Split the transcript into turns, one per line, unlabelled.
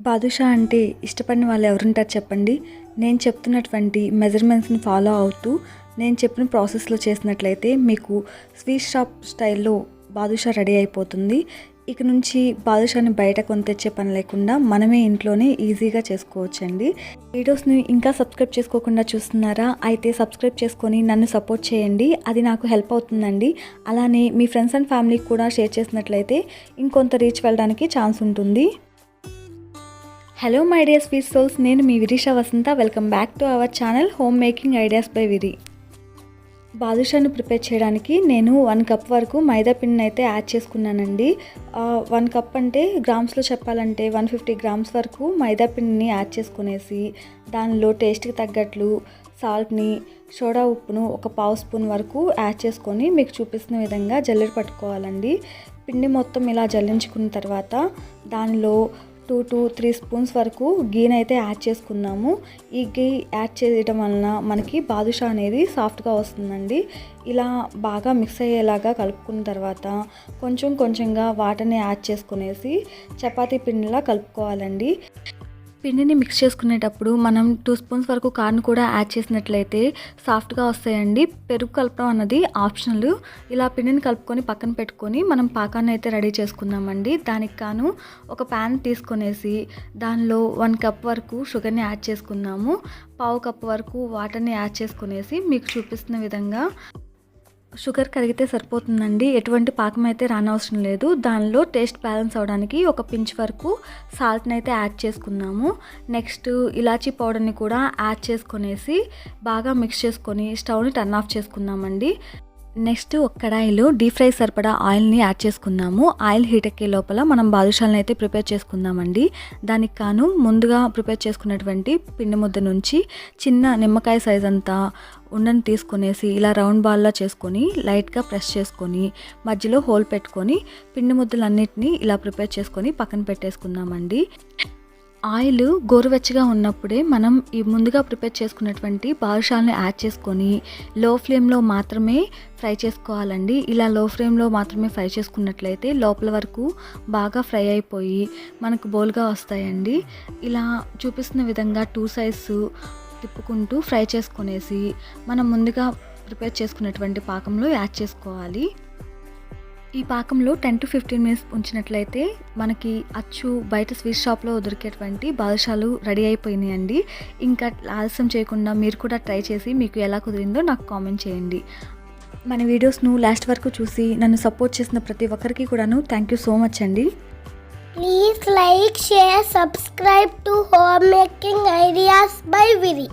బాదుషా అంటే ఇష్టపడిన వాళ్ళు ఎవరుంటారు చెప్పండి? నేను చెప్తున్నటువంటి మెజర్మెంట్స్ని ఫాలో అవుతూ నేను చెప్పిన ప్రాసెస్లో చేసినట్లయితే మీకు స్వీట్ షాప్ స్టైల్లో బాదుషా రెడీ అయిపోతుంది. ఇక నుంచి బాదుషాని బయట కొని తెచ్చే పని లేకుండా మనమే ఇంట్లోనే ఈజీగా చేసుకోవచ్చండి. వీడియోస్ని ఇంకా సబ్స్క్రైబ్ చేసుకోకుండా చూస్తున్నారా? అయితే సబ్స్క్రైబ్ చేసుకొని నన్ను సపోర్ట్ చేయండి. అది నాకు హెల్ప్ అవుతుందండి. అలానే మీ ఫ్రెండ్స్ అండ్ ఫ్యామిలీకి కూడా షేర్ చేసినట్లయితే ఇంకొంత రీచ్ వెళ్ళడానికి ఛాన్స్ ఉంటుంది. Hello my dear sweet souls నేను మీ Virisha Vasantha. Welcome back to our channel home making ideas by Viri బాదుషాను prepare చేయడానికి నేను వన్ కప్ వరకు మైదా పిండిని అయితే యాడ్ చేసుకున్నానండి. వన్ కప్ అంటే గ్రామ్స్లో చెప్పాలంటే వన్ ఫిఫ్టీ గ్రామ్స్ వరకు మైదా పిండిని యాడ్ చేసుకునేసి దానిలో టేస్ట్కి తగ్గట్లు సాల్ట్ని సోడా ఉప్పును ఒక పావు స్పూన్ వరకు యాడ్ చేసుకొని మీకు చూపిస్తున్న విధంగా జల్లెడ పట్టుకోవాలండి. పిండి మొత్తం ఇలా జల్లించుకున్న తర్వాత దానిలో టూ టూ త్రీ స్పూన్స్ వరకు గీని అయితే యాడ్ చేసుకున్నాము. ఈ గీ యాడ్ చేయడం వలన మనకి బాదుషా అనేది సాఫ్ట్గా వస్తుందండి. ఇలా బాగా మిక్స్ అయ్యేలాగా కలుపుకున్న తర్వాత కొంచెం కొంచెంగా వాటర్ని యాడ్ చేసుకునేసి చపాతీ పిండిలా కలుపుకోవాలండి. పిండిని మిక్స్ చేసుకునేటప్పుడు మనం టూ స్పూన్స్ వరకు కార్న్ కూడా యాడ్ చేసినట్లయితే సాఫ్ట్గా వస్తాయండి. పెరుగు కలపడం అన్నది ఆప్షనల్ ఇలా పిండిని కలుపుకొని పక్కన పెట్టుకొని మనం పాకాన్ని అయితే రెడీ చేసుకుందామండి. దానికి కాను ఒక ప్యాన్ తీసుకొనేసి దానిలో వన్ కప్ వరకు షుగర్ని యాడ్ చేసుకుందాము. పావు కప్ వరకు వాటర్ని యాడ్ చేసుకునేసి మీకు చూపిస్తున్న విధంగా షుగర్ కరిగితే సరిపోతుందండి. ఎటువంటి పాకం అయితే రానవసరం లేదు. దానిలో టేస్ట్ బ్యాలెన్స్ అవడానికి ఒక పించ్ వరకు సాల్ట్ని అయితే యాడ్ చేసుకున్నాము నెక్స్ట్ ఇలాచీ పౌడర్ని కూడా యాడ్ చేసుకొనేసి బాగా మిక్స్ చేసుకొని స్టవ్ని టర్న్ ఆఫ్ చేసుకున్నామండి నెక్స్ట్ ఒక కడాయిలో డీప్ ఫ్రై సరిపడా ఆయిల్ని యాడ్ చేసుకున్నాము. ఆయిల్ హీట్ ఎక్కే లోపల మనం బాదుషాలను అయితే ప్రిపేర్ చేసుకుందామండి. దానికి కాను ముందుగా ప్రిపేర్ చేసుకున్నటువంటి పిండి ముద్ద నుంచి చిన్న నిమ్మకాయ సైజ్ అంతా ఉండని తీసుకునేసి ఇలా రౌండ్ బాల్లా చేసుకొని లైట్గా ప్రెస్ చేసుకొని మధ్యలో హోల్ పెట్టుకొని పిండి ముద్దలన్నిటిని ఇలా ప్రిపేర్ చేసుకొని పక్కన పెట్టేసుకుందామండి. ఆయిల్ గోరువెచ్చగా ఉన్నప్పుడే మనం ఈ ముందుగా ప్రిపేర్ చేసుకున్నటువంటి బాదుషాలను యాడ్ చేసుకొని లో ఫ్లేమ్లో మాత్రమే ఫ్రై చేసుకోవాలండి. ఇలా లో ఫ్లేమ్లో మాత్రమే ఫ్రై చేసుకున్నట్లయితే లోపల వరకు బాగా ఫ్రై అయిపోయి మనకు బోల్గా వస్తాయండి. ఇలా చూపిస్తున్న విధంగా టూ సైడ్స్ తిప్పుకుంటూ ఫ్రై చేసుకునేసి మనం ముందుగా ప్రిపేర్ చేసుకున్నటువంటి పాకంలో యాడ్ చేసుకోవాలి. ఈ పాకంలో టెన్ టు ఫిఫ్టీన్ మినిట్స్ ఉంచినట్లయితే మనకి అచ్చు బయట స్వీట్ షాప్లో దొరికేటువంటి బాదుషాలు రెడీ అయిపోయినాయండి. ఇంకా ఆలస్యం చేయకుండా మీరు కూడా ట్రై చేసి మీకు ఎలా కుదిరిందో నాకు కామెంట్ చేయండి. మన వీడియోస్ను లాస్ట్ వరకు చూసి నన్ను సపోర్ట్ చేసిన ప్రతి ఒక్కరికి కూడాను థ్యాంక్ యూ సో మచ్ అండి.
Please like share subscribe to home making ideas by Viri